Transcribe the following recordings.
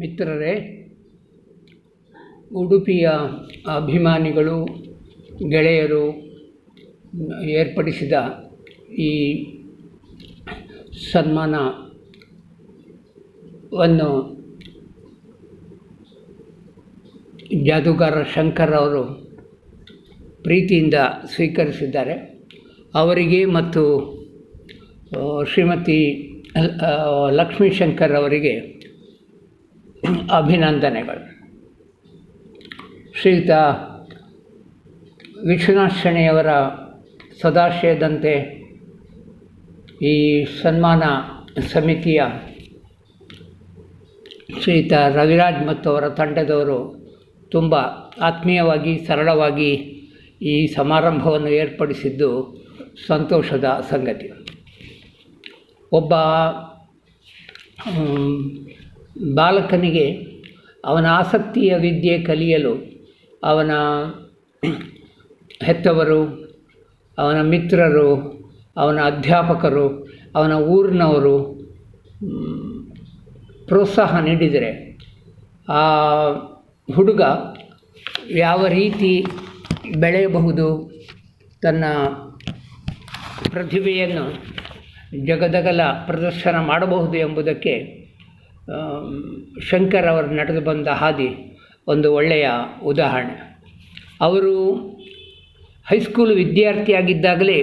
ಮಿತ್ರರೇ, ಉಡುಪಿಯ ಅಭಿಮಾನಿಗಳು, ಗೆಳೆಯರು, ಏರ್ಪಡಿಸಿದ ಈ ಸನ್ಮಾನವನ್ನು ಜಾದೂಗಾರ ಶಂಕರ್ ಅವರು ಪ್ರೀತಿಯಿಂದ ಸ್ವೀಕರಿಸಿದ್ದಾರೆ. ಅವರಿಗೆ ಮತ್ತು ಶ್ರೀಮತಿ ಲಕ್ಷ್ಮೀಶಂಕರ್ ಅವರಿಗೆ ಅಭಿನಂದನೆಗಳು. ಶ್ರೀಯುತ ವಿಶ್ವನಾಥ್ ಶೆಣೆಯವರ ಸದಾಶಯದಂತೆ ಈ ಸನ್ಮಾನ ಸಮಿತಿಯ ಶ್ರೀಯುತ ರವಿರಾಜ್ ಮತ್ತು ಅವರ ತಂಡದವರು ತುಂಬ ಆತ್ಮೀಯವಾಗಿ, ಸರಳವಾಗಿ ಈ ಸಮಾರಂಭವನ್ನು ಏರ್ಪಡಿಸಿದ್ದು ಸಂತೋಷದ ಸಂಗತಿ. ಒಬ್ಬ ಬಾಲಕನಿಗೆ ಅವನ ಆಸಕ್ತಿಯ ವಿದ್ಯೆ ಕಲಿಯಲು ಅವನ ಹೆತ್ತವರು, ಅವನ ಮಿತ್ರರು, ಅವನ ಅಧ್ಯಾಪಕರು, ಅವನ ಊರಿನವರು ಪ್ರೋತ್ಸಾಹ ನೀಡಿದರೆ ಆ ಹುಡುಗ ಯಾವ ರೀತಿ ಬೆಳೆಯಬಹುದು ತನ್ನ ಪ್ರತಿಭೆಯನ್ನು ಜಗದಗಲ ಪ್ರದರ್ಶನ ಮಾಡಬಹುದು ಎಂಬುದಕ್ಕೆ ಶಂಕರ್ ಅವರು ನಡೆದು ಬಂದ ಹಾದಿ ಒಂದು ಒಳ್ಳೆಯ ಉದಾಹರಣೆ. ಅವರು ಹೈಸ್ಕೂಲ್ ವಿದ್ಯಾರ್ಥಿಯಾಗಿದ್ದಾಗಲೇ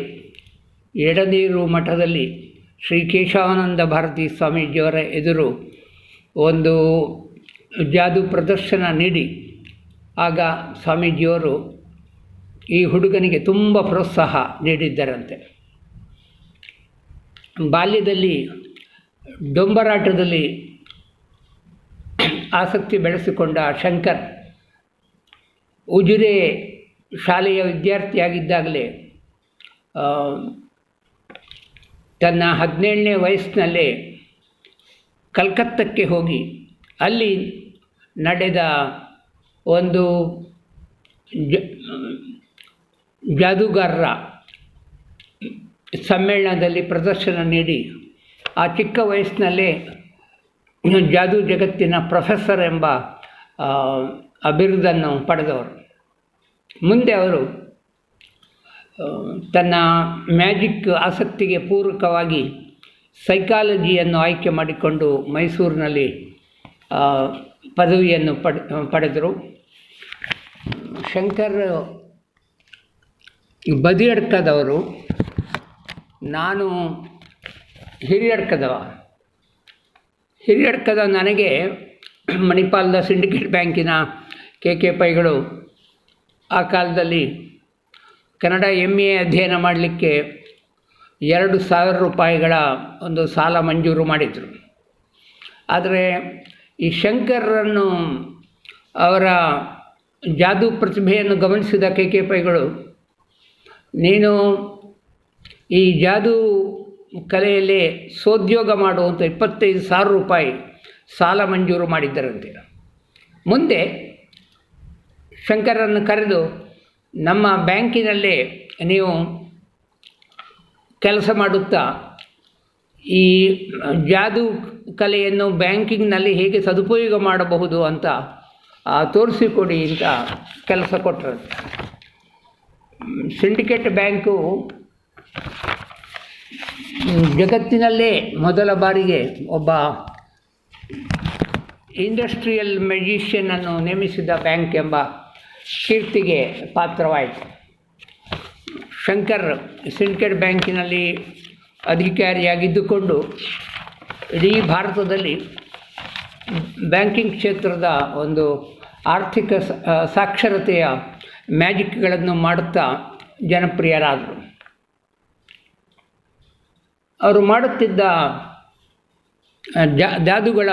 ಎಡನೀರು ಮಠದಲ್ಲಿ ಶ್ರೀ ಕೇಶವಾನಂದ ಭಾರತಿ ಸ್ವಾಮೀಜಿಯವರ ಎದುರು ಒಂದು ಜಾದು ಪ್ರದರ್ಶನ ನೀಡಿ ಆಗ ಸ್ವಾಮೀಜಿಯವರು ಈ ಹುಡುಗನಿಗೆ ತುಂಬ ಪ್ರೋತ್ಸಾಹ ನೀಡಿದ್ದರಂತೆ. ಬಾಲ್ಯದಲ್ಲಿ ಡೊಂಬರಾಟದಲ್ಲಿ ಆಸಕ್ತಿ ಬೆಳೆಸಿಕೊಂಡ ಶಂಕರ್ ಉಜಿರೆ ಶಾಲೆಯ ವಿದ್ಯಾರ್ಥಿಯಾಗಿದ್ದಾಗಲೇ ತನ್ನ ಹದಿನೇಳನೇ ವಯಸ್ಸಿನಲ್ಲೇ ಕಲ್ಕತ್ತಕ್ಕೆ ಹೋಗಿ ಅಲ್ಲಿ ನಡೆದ ಒಂದು ಜ, ಜಾದೂಗಾರರ ಸಮ್ಮೇಳನದಲ್ಲಿ ಪ್ರದರ್ಶನ ನೀಡಿ, ಆ ಚಿಕ್ಕ ವಯಸ್ಸಿನಲ್ಲೇ ಜಾದೂ ಜಗತ್ತಿನ ಪ್ರೊಫೆಸರ್ ಎಂಬ ಅಭಿವೃದ್ಧನ್ನು ಪಡೆದವರು. ಮುಂದೆ ಅವರು ತನ್ನ ಮ್ಯಾಜಿಕ್ ಆಸಕ್ತಿಗೆ ಪೂರಕವಾಗಿ ಸೈಕಾಲಜಿಯನ್ನು ಆಯ್ಕೆ ಮಾಡಿಕೊಂಡು ಮೈಸೂರಿನಲ್ಲಿ ಪದವಿಯನ್ನು ಪಡೆ, ಪಡೆದರು. ಶಂಕರ್ ಬದಿಯಡ್ಕದವರು, ನಾನು ಹಿರಿಯಡ್ಕದವ. ಹಿರಿಯಡ್ಕದ ನನಗೆ ಮಣಿಪಾಲದ ಸಿಂಡಿಕೇಟ್ ಬ್ಯಾಂಕಿನ ಕೆ ಕೆ ಪೈಗಳು ಆ ಕಾಲದಲ್ಲಿ ಕನ್ನಡ ಎಂ ಎ ಅಧ್ಯಯನ ಮಾಡಲಿಕ್ಕೆ ಎರಡು ಸಾವಿರ ರೂಪಾಯಿಗಳ ಒಂದು ಸಾಲ ಮಂಜೂರು ಮಾಡಿದರು. ಆದರೆ ಈ ಶಂಕರನ್ನು ಅವರ ಜಾದೂ ಪ್ರತಿಭೆಯನ್ನು ಗಮನಿಸಿದ ಕೆ ಕೆ ಪೈಗಳು, ನೀನು ಈ ಜಾದೂ ಕಲೆಯಲ್ಲಿ ಸೋದ್ಯೋಗ ಮಾಡುವಂಥ ಇಪ್ಪತ್ತೈದು ಸಾವಿರ ರೂಪಾಯಿ ಸಾಲ ಮಂಜೂರು ಮಾಡಿದ್ದರಂತೆ. ಮುಂದೆ ಶಂಕರನ್ನು ಕರೆದು, ನಮ್ಮ ಬ್ಯಾಂಕಿನಲ್ಲೇ ನೀವು ಕೆಲಸ ಮಾಡುತ್ತಾ, ಈ ಜಾದು ಕಲೆಯನ್ನು ಬ್ಯಾಂಕಿಂಗ್ನಲ್ಲಿ ಹೇಗೆ ಸದುಪಯೋಗ ಮಾಡಬಹುದು ಅಂತ ತೋರಿಸಿಕೊಡಿ ಅಂತ ಕೆಲಸ ಕೊಟ್ಟರು ಸಿಂಡಿಕೇಟ್ ಬ್ಯಾಂಕು ಜಗತ್ತಿನಲ್ಲೇ ಮೊದಲ ಬಾರಿಗೆ ಒಬ್ಬ ಇಂಡಸ್ಟ್ರಿಯಲ್ ಮೆಜಿಷಿಯನನ್ನು ನೇಮಿಸಿದ ಬ್ಯಾಂಕ್ ಎಂಬ ಕೀರ್ತಿಗೆ ಪಾತ್ರವಾಯಿತು. ಶಂಕರ್ ಸಿಂಡಿಕೇಟ್ ಬ್ಯಾಂಕಿನಲ್ಲಿ ಅಧಿಕಾರಿಯಾಗಿದ್ದುಕೊಂಡು ಇಡೀ ಭಾರತದಲ್ಲಿ ಬ್ಯಾಂಕಿಂಗ್ ಕ್ಷೇತ್ರದ ಒಂದು ಆರ್ಥಿಕ ಸಾಕ್ಷರತೆಯ ಮ್ಯಾಜಿಕ್ಗಳನ್ನು ಮಾಡುತ್ತಾ ಜನಪ್ರಿಯರಾದರು. ಅವರು ಮಾಡುತ್ತಿದ್ದ ಜಾದುಗಳ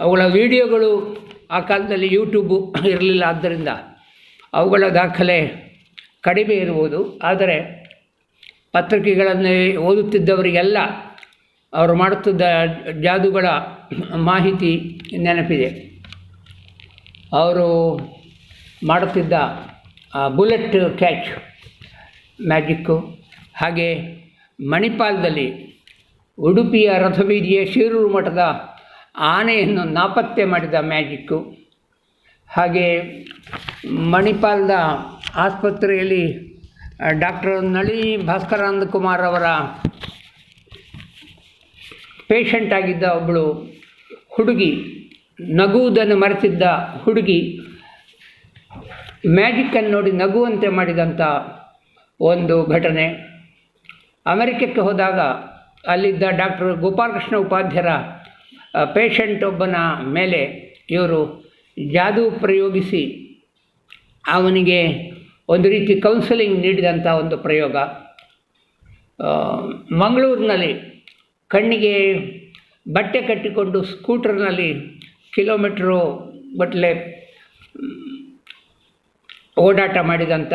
ಅವುಗಳ ವಿಡಿಯೋಗಳು ಆ ಕಾಲದಲ್ಲಿ ಯೂಟ್ಯೂಬು ಇರಲಿಲ್ಲ. ಆದ್ದರಿಂದ ಅವುಗಳ ದಾಖಲೆ ಕಡಿಮೆ ಇರುವುದು ಆದರೆ ಪತ್ರಿಕೆಗಳನ್ನು ಓದುತ್ತಿದ್ದವರಿಗೆಲ್ಲ ಅವರು ಮಾಡುತ್ತಿದ್ದ ಜಾದುಗಳ ಮಾಹಿತಿ ನೆನಪಿದೆ. ಅವರು ಮಾಡುತ್ತಿದ್ದ ಬುಲೆಟ್ ಕ್ಯಾಚ್ ಮ್ಯಾಜಿಕ್ಕು ಹಾಗೆ ಮಣಿಪಾಲದಲ್ಲಿ ಉಡುಪಿಯ ರಥಬೀದಿಯ ಶಿರೂರು ಮಠದ ಆನೆಯನ್ನು ನಾಪತ್ತೆ ಮಾಡಿದ ಮ್ಯಾಜಿಕ್ಕು. ಹಾಗೆ ಮಣಿಪಾಲದ ಆಸ್ಪತ್ರೆಯಲ್ಲಿ ಡಾಕ್ಟರ್ ನಳಿ ಭಾಸ್ಕರಾನಂದ ಕುಮಾರ್ ಅವರ ಪೇಷಂಟ್ ಆಗಿದ್ದ ಒಬ್ಬಳು ಹುಡುಗಿ, ನಗುವುದನ್ನು ಮರೆತಿದ್ದ ಹುಡುಗಿ, ಮ್ಯಾಜಿಕ್ಕನ್ನು ನೋಡಿ ನಗುವಂತೆ ಮಾಡಿದಂಥ ಒಂದು ಘಟನೆ. ಅಮೆರಿಕಕ್ಕೆ ಹೋದಾಗ ಅಲ್ಲಿದ್ದ ಡಾಕ್ಟರ್ ಗೋಪಾಲಕೃಷ್ಣ ಉಪಾಧ್ಯಾಯರ ಪೇಷಂಟ್ ಒಬ್ಬನ ಮೇಲೆ ಇವರು ಜಾದೂ ಪ್ರಯೋಗಿಸಿ ಅವನಿಗೆ ಒಂದು ರೀತಿ ಕೌನ್ಸಿಲಿಂಗ್ ನೀಡಿದಂಥ ಒಂದು ಪ್ರಯೋಗ. ಮಂಗಳೂರಿನಲ್ಲಿ ಕಣ್ಣಿಗೆ ಬಟ್ಟೆ ಕಟ್ಟಿಕೊಂಡು ಸ್ಕೂಟರ್ನಲ್ಲಿ ಕಿಲೋಮೀಟ್ರು ಬಟ್ಲೆ ಓಡಾಟ ಮಾಡಿದಂಥ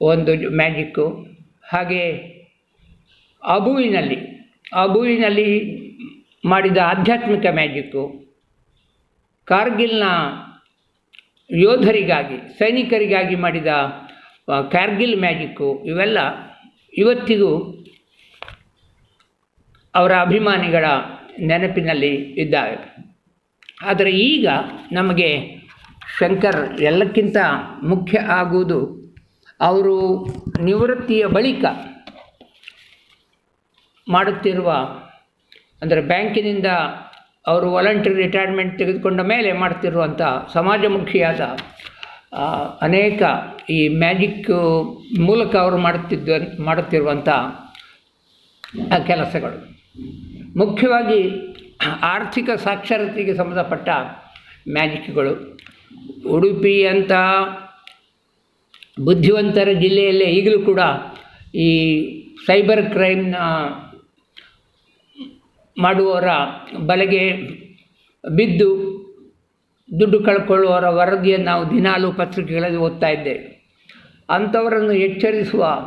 ಒಂದು ಮ್ಯಾಜಿಕ್ಕು. ಹಾಗೆ ಅಬುವಿನಲ್ಲಿ ಅಬುವಿನಲ್ಲಿ ಮಾಡಿದ ಆಧ್ಯಾತ್ಮಿಕ ಮ್ಯಾಜಿಕ್ಕು, ಕಾರ್ಗಿಲ್ನ ಯೋಧರಿಗಾಗಿ, ಸೈನಿಕರಿಗಾಗಿ ಮಾಡಿದ ಕಾರ್ಗಿಲ್ ಮ್ಯಾಜಿಕ್ಕು, ಇವೆಲ್ಲ ಇವತ್ತಿಗೂ ಅವರ ಅಭಿಮಾನಿಗಳ ನೆನಪಿನಲ್ಲಿ ಇದ್ದಾವೆ. ಆದರೆ ಈಗ ನಮಗೆ ಶಂಕರ್ ಎಲ್ಲಕ್ಕಿಂತ ಮುಖ್ಯ ಆಗುವುದು ಅವರು ನಿವೃತ್ತಿಯ ಬಳಿಕ ಮಾಡುತ್ತಿರುವ ಅಂದರೆ ಬ್ಯಾಂಕಿನಿಂದ ಅವರು ವಾಲಂಟರಿ ರಿಟೈರ್ಮೆಂಟ್ ತೆಗೆದುಕೊಂಡ ಮೇಲೆ ಮಾಡ್ತಿರುವಂಥ ಸಮಾಜಮುಖಿಯಾದ ಅನೇಕ ಈ ಮ್ಯಾಜಿಕ್ ಮೂಲಕ ಅವರು ಮಾಡುತ್ತಿದ್ದ, ಮಾಡುತ್ತಿರುವಂಥ ಕೆಲಸಗಳು. ಮುಖ್ಯವಾಗಿ ಆರ್ಥಿಕ ಸಾಕ್ಷರತೆಗೆ ಸಂಬಂಧಪಟ್ಟ ಮ್ಯಾಜಿಕ್ಗಳು. ಉಡುಪಿ ಅಂತ ಬುದ್ಧಿವಂತರ ಜಿಲ್ಲೆಯಲ್ಲೇ ಈಗಲೂ ಕೂಡ ಈ ಸೈಬರ್ ಕ್ರೈಮ್ನ ಮಾಡುವವರ ಬಲೆಗೆ ಬಿದ್ದು ದುಡ್ಡು ಕಳ್ಕೊಳ್ಳುವವರ ವರದಿಯನ್ನು ನಾವು ದಿನಾಲೂ ಪತ್ರಿಕೆಗಳಲ್ಲಿ ಓದ್ತಾ ಇದ್ದೇವೆ ಅಂಥವರನ್ನು ಎಚ್ಚರಿಸುವ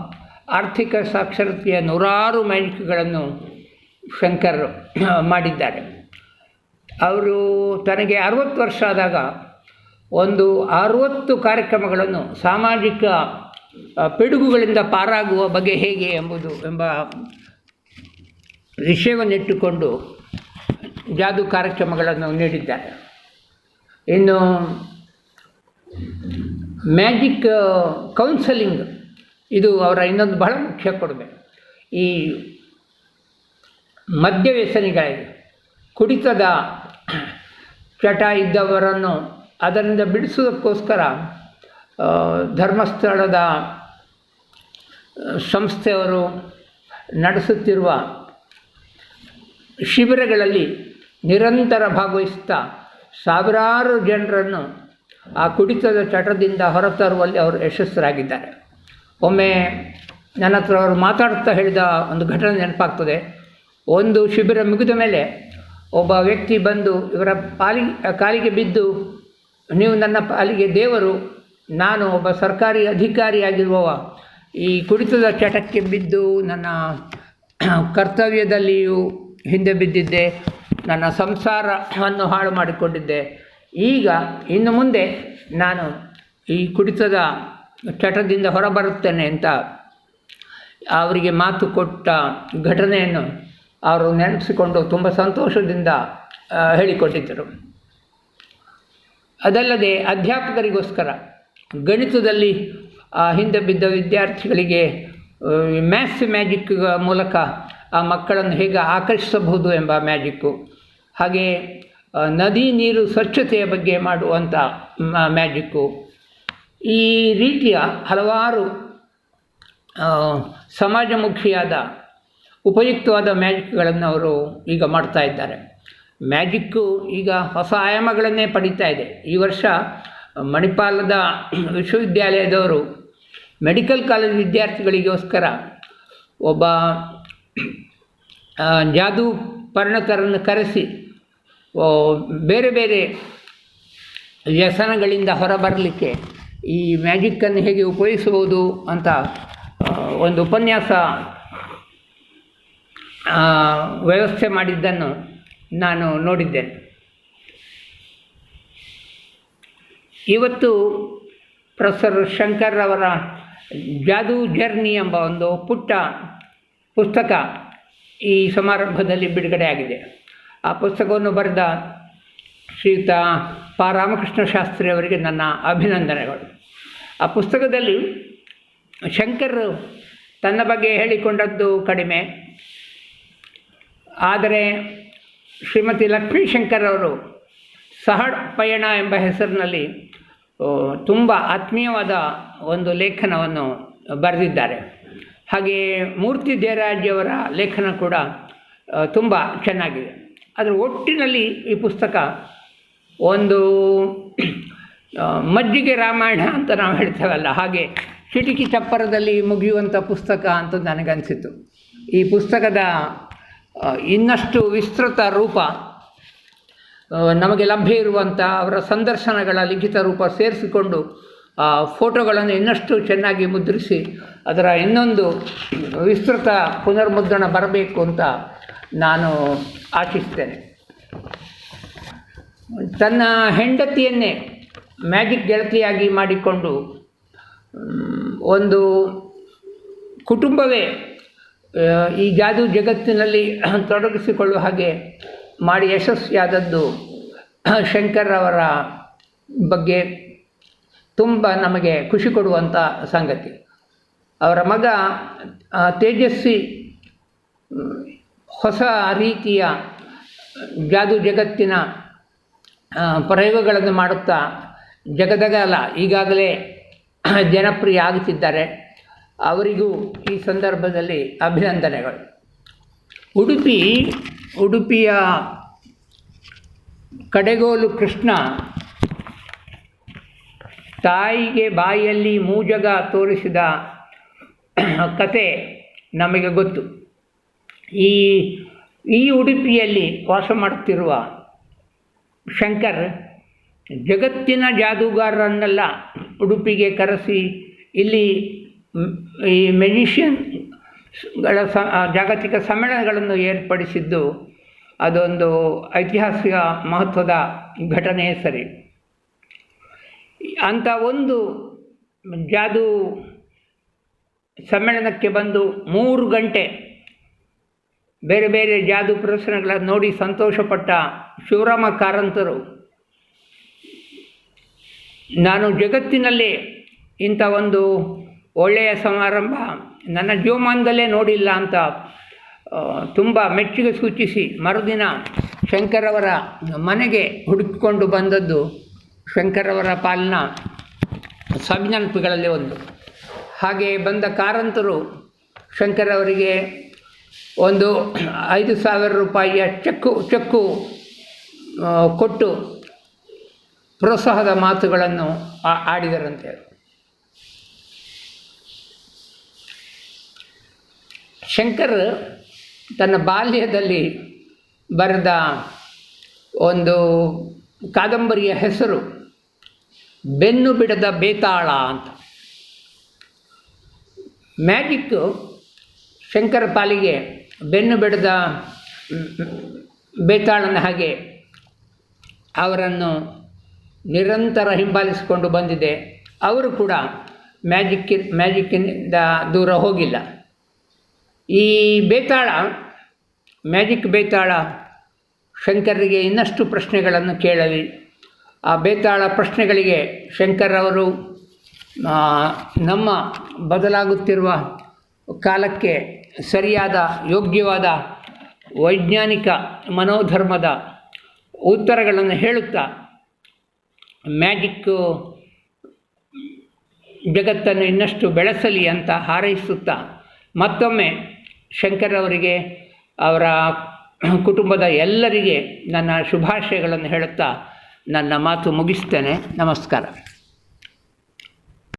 ಆರ್ಥಿಕ ಸಾಕ್ಷರತೆಯ ನೂರಾರು ಮೈಂಡ್ಗಳನ್ನು ಶಂಕರ್ ಮಾಡಿದ್ದಾರೆ. ಅವರು ತನಗೆ ಅರವತ್ತು ವರ್ಷ ಆದಾಗ ಒಂದು ಅರುವತ್ತು ಕಾರ್ಯಕ್ರಮಗಳನ್ನು ಸಾಮಾಜಿಕ ಪಿಡುಗುಗಳಿಂದ ಪಾರಾಗುವ ಬಗೆ ಹೇಗೆ ಎಂಬುದು ಎಂಬ ವಿಷಯವನ್ನಿಟ್ಟುಕೊಂಡು ಜಾದು ಕಾರ್ಯಕ್ರಮಗಳನ್ನು ನೀಡಿದ್ದಾರೆ. ಇನ್ನು ಮ್ಯಾಜಿಕ್ ಕೌನ್ಸಲಿಂಗ್, ಇದು ಅವರ ಇನ್ನೊಂದು ಬಹಳ ಮುಖ್ಯ ಕೊಡುಗೆ. ಈ ಮದ್ಯ ವ್ಯಸನಿಗಳಿಗೆ ಕುಡಿತದ ಚಟ ಇದ್ದವರನ್ನು ಅದರಿಂದ ಬಿಡಿಸೋದಕ್ಕೋಸ್ಕರ ಧರ್ಮಸ್ಥಳದ ಸಂಸ್ಥೆಯವರು ನಡೆಸುತ್ತಿರುವ ಶಿಬಿರಗಳಲ್ಲಿ ನಿರಂತರ ಭಾಗವಹಿಸ್ತಾ ಸಾವಿರಾರು ಜನರನ್ನು ಆ ಕುಡಿತದ ಚಟದಿಂದ ಹೊರತರುವಲ್ಲಿ ಅವರು ಯಶಸ್ಸರಾಗಿದ್ದಾರೆ. ಒಮ್ಮೆ ನನ್ನ ಹತ್ರ ಅವರು ಮಾತಾಡ್ತಾ ಹೇಳಿದ ಒಂದು ಘಟನೆ ನೆನಪಾಗ್ತದೆ. ಒಂದು ಶಿಬಿರ ಮುಗಿದ ಮೇಲೆ ಒಬ್ಬ ವ್ಯಕ್ತಿ ಬಂದು, ಇವರ ಪಾಲಿ, ಕಾಲಿಗೆ ಬಿದ್ದು, ನೀವು ನನ್ನ ಪಾಲಿಗೆ ದೇವರು, ನಾನು ಒಬ್ಬ ಸರ್ಕಾರಿ ಅಧಿಕಾರಿಯಾಗಿರುವವ. ಈ ಕುಡಿತದ ಚಟಕ್ಕೆ ಬಿದ್ದು ನನ್ನ ಕರ್ತವ್ಯದಲ್ಲಿಯೂ ಹಿಂದೆ ಬಿದ್ದಿದ್ದೆ, ನನ್ನ ಸಂಸಾರವನ್ನು ಹಾಳು ಮಾಡಿಕೊಂಡಿದ್ದೆ. ಈಗ ಇನ್ನು ಮುಂದೆ ನಾನು ಈ ಕುಡಿತದ ಚಟದಿಂದ ಹೊರಬರುತ್ತೇನೆ ಅಂತ ಅವರಿಗೆ ಮಾತು ಕೊಟ್ಟ ಘಟನೆಯನ್ನು ಅವರು ನೆನಪಿಸಿಕೊಂಡು ತುಂಬ ಸಂತೋಷದಿಂದ ಹೇಳಿಕೊಟ್ಟಿದ್ದರು. ಅದಲ್ಲದೆ ಅಧ್ಯಾಪಕರಿಗೋಸ್ಕರ ಗಣಿತದಲ್ಲಿ ಹಿಂದೆ ಬಿದ್ದ ವಿದ್ಯಾರ್ಥಿಗಳಿಗೆ ಮ್ಯಾಥ್ಸ್ ಮ್ಯಾಜಿಕ್ ಮೂಲಕ ಆ ಮಕ್ಕಳನ್ನು ಹೇಗೆ ಆಕರ್ಷಿಸಬಹುದು ಎಂಬ ಮ್ಯಾಜಿಕ್ಕು. ಹಾಗೆ ನದಿ ನೀರು ಸ್ವಚ್ಛತೆಯ ಬಗ್ಗೆ ಮಾಡುವಂಥ ಮ್ಯಾಜಿಕ್ಕು. ಈ ರೀತಿಯ ಹಲವಾರು ಸಮಾಜಮುಖಿಯಾದ, ಉಪಯುಕ್ತವಾದ ಮ್ಯಾಜಿಕ್ಗಳನ್ನು ಅವರು ಈಗ ಮಾಡ್ತಾ ಇದ್ದಾರೆ. ಮ್ಯಾಜಿಕ್ಕು ಈಗ ಹೊಸ ಆಯಾಮಗಳನ್ನೇ ಪಡೀತಾ ಇದೆ. ಈ ವರ್ಷ ಮಣಿಪಾಲದ ವಿಶ್ವವಿದ್ಯಾಲಯದವರು ಮೆಡಿಕಲ್ ಕಾಲೇಜ್ ವಿದ್ಯಾರ್ಥಿಗಳಿಗೋಸ್ಕರ ಒಬ್ಬ ಜಾದೂ ಪರ್ಣತರನ್ನು ಕರೆಸಿ ಬೇರೆ ಬೇರೆ ವ್ಯಸನಗಳಿಂದ ಹೊರಬರಲಿಕ್ಕೆ ಈ ಮ್ಯಾಜಿಕ್ಕನ್ನು ಹೇಗೆ ಉಪಯೋಗಿಸಬಹುದು ಅಂತ ಒಂದು ಉಪನ್ಯಾಸ ವ್ಯವಸ್ಥೆ ಮಾಡಿದ್ದನ್ನು ನಾನು ನೋಡಿದ್ದೇನೆ. ಇವತ್ತು ಪ್ರೊಫೆಸರ್ ಶಂಕರ್ ಅವರ ಜಾದೂ ಜರ್ನಿ ಎಂಬ ಒಂದು ಪುಟ್ಟ ಪುಸ್ತಕ ಈ ಸಮಾರಂಭದಲ್ಲಿ ಬಿಡುಗಡೆ ಆಗಿದೆ ಆ ಪುಸ್ತಕವನ್ನು ಬರೆದ ಶ್ರೀಯುತ ಪ. ರಾಮಕೃಷ್ಣ ಶಾಸ್ತ್ರಿ ಅವರಿಗೆ ನನ್ನ ಅಭಿನಂದನೆಗಳು. ಆ ಪುಸ್ತಕದಲ್ಲಿ ಶಂಕರ್ ತನ್ನ ಬಗ್ಗೆ ಹೇಳಿಕೊಂಡದ್ದು ಕಡಿಮೆ. ಆದರೆ ಶ್ರೀಮತಿ ಲಕ್ಷ್ಮೀ ಶಂಕರ್ ಅವರು ಸಹ ಪಯಣ ಎಂಬ ಹೆಸರಿನಲ್ಲಿ ತುಂಬ ಆತ್ಮೀಯವಾದ ಒಂದು ಲೇಖನವನ್ನು ಬರೆದಿದ್ದಾರೆ. ಹಾಗೆ ಮೂರ್ತಿ ದೇರಾಜ್ಯವರ ಲೇಖನ ಕೂಡ ತುಂಬ ಚೆನ್ನಾಗಿದೆ. ಅದರ ಒಟ್ಟಿನಲ್ಲಿ ಈ ಪುಸ್ತಕ ಒಂದು ಮಜ್ಜಿಗೆ ರಾಮಾಯಣ ಅಂತ ನಾವು ಹೇಳ್ತೇವಲ್ಲ, ಹಾಗೆ ಕಿಟಕಿ ಚಪ್ಪರದಲ್ಲಿ ಮುಗಿಯುವಂಥ ಪುಸ್ತಕ ಅಂತ ನನಗನ್ಸಿತು ಈ ಪುಸ್ತಕದ ಇನ್ನಷ್ಟು ವಿಸ್ತೃತ ರೂಪ ನಮಗೆ ಲಭ್ಯ ಇರುವಂಥ ಅವರ ಸಂದರ್ಶನಗಳ ಲಿಖಿತ ರೂಪ ಸೇರಿಸಿಕೊಂಡು ಫೋಟೋಗಳನ್ನು ಇನ್ನಷ್ಟು ಚೆನ್ನಾಗಿ ಮುದ್ರಿಸಿ ಅದರ ಇನ್ನೊಂದು ವಿಸ್ತೃತ ಪುನರ್ಮುದ್ರಣ ಬರಬೇಕು ಅಂತ ನಾನು ಆಶಿಸ್ತೇನೆ. ತನ್ನ ಹೆಂಡತಿಯನ್ನೇ ಮ್ಯಾಜಿಕ್ ಗೆಳತಿಯಾಗಿ ಮಾಡಿಕೊಂಡು ಒಂದು ಕುಟುಂಬವೇ ಈ ಜಾದು ಜಗತ್ತಿನಲ್ಲಿ ತೊಡಗಿಸಿಕೊಳ್ಳುವ ಹಾಗೆ ಮಾಡಿ ಯಶಸ್ವಿಯಾದದ್ದು ಶಂಕರ್ ಅವರ ಬಗ್ಗೆ ತುಂಬ ನಮಗೆ ಖುಷಿ ಕೊಡುವಂಥ ಸಂಗತಿ. ಅವರ ಮಗ ತೇಜಸ್ವಿ, ಹೊಸ ರೀತಿಯ ಜಾದು ಜಗತ್ತಿನ ಪ್ರಯೋಗಗಳನ್ನು ಮಾಡುತ್ತಾ ಜಗದಗಲ ಈಗಾಗಲೇ ಜನಪ್ರಿಯ ಆಗುತ್ತಿದ್ದಾರೆ. ಅವರಿಗೂ ಈ ಸಂದರ್ಭದಲ್ಲಿ ಅಭಿನಂದನೆಗಳು. ಉಡುಪಿ, ಉಡುಪಿಯ ಕಡೆಗೋಲು ಕೃಷ್ಣ ತಾಯಿಗೆ ಬಾಯಲ್ಲಿ ಮೂಜಗ ತೋರಿಸಿದ ಕತೆ ನಮಗೆ ಗೊತ್ತು. ಈ ಈ ಉಡುಪಿಯಲ್ಲಿ ವಾಸ ಮಾಡುತ್ತಿರುವ ಶಂಕರ್ ಜಗತ್ತಿನ ಜಾದೂಗಾರರನ್ನೆಲ್ಲ ಉಡುಪಿಗೆ ಕರೆಸಿ, ಇಲ್ಲಿ ಈ ಮೆಜಿಷಿಯನ್ಗಳ ಸ ಜಾಗತಿಕ ಸಮ್ಮೇಳನಗಳನ್ನು ಏರ್ಪಡಿಸಿದ್ದು ಅದೊಂದು ಐತಿಹಾಸಿಕ ಮಹತ್ವದ ಘಟನೆ ಸರಿ ಅಂಥ ಒಂದು ಜಾದು ಸಮ್ಮೇಳನಕ್ಕೆ ಬಂದು ಮೂರು ಗಂಟೆ ಬೇರೆ ಬೇರೆ ಜಾದು ಪ್ರದರ್ಶನಗಳನ್ನು ನೋಡಿ ಸಂತೋಷಪಟ್ಟ ಶಿವರಾಮ ಕಾರಂತರು. ನಾನು ಜಗತ್ತಿನಲ್ಲಿ ಇಂಥ ಒಂದು ಒಳ್ಳೆಯ ಸಮಾರಂಭ ನನ್ನ ಜೀವಮಾನದಲ್ಲೇ ನೋಡಿಲ್ಲ ಅಂತ ತುಂಬ ಮೆಚ್ಚುಗೆ ಸೂಚಿಸಿ ಮರುದಿನ ಶಂಕರವರ ಮನೆಗೆ ಹುಡುಕಿಕೊಂಡು ಬಂದದ್ದು ಶಂಕರವರ ಪಾಲಿನ ಸವಿನೆನಪುಗಳಲ್ಲಿ ಒಂದು. ಹಾಗೆ ಬಂದ ಕಾರಂತರು ಶಂಕರವರಿಗೆ ಒಂದು ಐದು ಸಾವಿರ ರೂಪಾಯಿಯ ಚೆಕ್ಕು ಚೆಕ್ಕು ಕೊಟ್ಟು ಪ್ರೋತ್ಸಾಹದ ಮಾತುಗಳನ್ನು ಆಡಿದರಂತೆ. ಶಂಕರ್ ತನ್ನ ಬಾಲ್ಯದಲ್ಲಿ ಬರೆದ ಒಂದು ಕಾದಂಬರಿಯ ಹೆಸರು ಬೆನ್ನು ಬಿಡದ ಬೇತಾಳ ಅಂತ. ಮ್ಯಾಜಿಕ್ಕು ಶಂಕರ ಪಾಲಿಗೆ ಬೆನ್ನು ಬಿಡದ ಬೇತಾಳನ ಹಾಗೆ ಅವರನ್ನು ನಿರಂತರ ಹಿಂಬಾಲಿಸಿಕೊಂಡು ಬಂದಿದೆ. ಅವರು ಕೂಡ ಮ್ಯಾಜಿಕ್ಕಿ ಮ್ಯಾಜಿಕ್ಕಿನಿಂದ ದೂರ ಹೋಗಿಲ್ಲ. ಈ ಬೇತಾಳ, ಮ್ಯಾಜಿಕ್ ಬೇತಾಳ ಶಂಕರಿಗೆ ಇನ್ನಷ್ಟು ಪ್ರಶ್ನೆಗಳನ್ನು ಕೇಳಲಿ. ಆ ಬೇತಾಳ ಪ್ರಶ್ನೆಗಳಿಗೆ ಶಂಕರ್ ನಮ್ಮ ಬದಲಾಗುತ್ತಿರುವ ಕಾಲಕ್ಕೆ ಸರಿಯಾದ, ಯೋಗ್ಯವಾದ, ವೈಜ್ಞಾನಿಕ ಮನೋಧರ್ಮದ ಉತ್ತರಗಳನ್ನು ಹೇಳುತ್ತಾ ಮ್ಯಾಜಿಕ್ಕು ಜಗತ್ತನ್ನು ಇನ್ನಷ್ಟು ಬೆಳೆಸಲಿ ಅಂತ ಹಾರೈಸುತ್ತಾ ಮತ್ತೊಮ್ಮೆ ಶಂಕರವರಿಗೆ ಅವರ ಕುಟುಂಬದ ಎಲ್ಲರಿಗೆ ನನ್ನ ಶುಭಾಶಯಗಳನ್ನು ಹೇಳುತ್ತಾ ನನ್ನ ಮಾತು ಮುಗಿಸ್ತೇನೆ. ನಮಸ್ಕಾರ.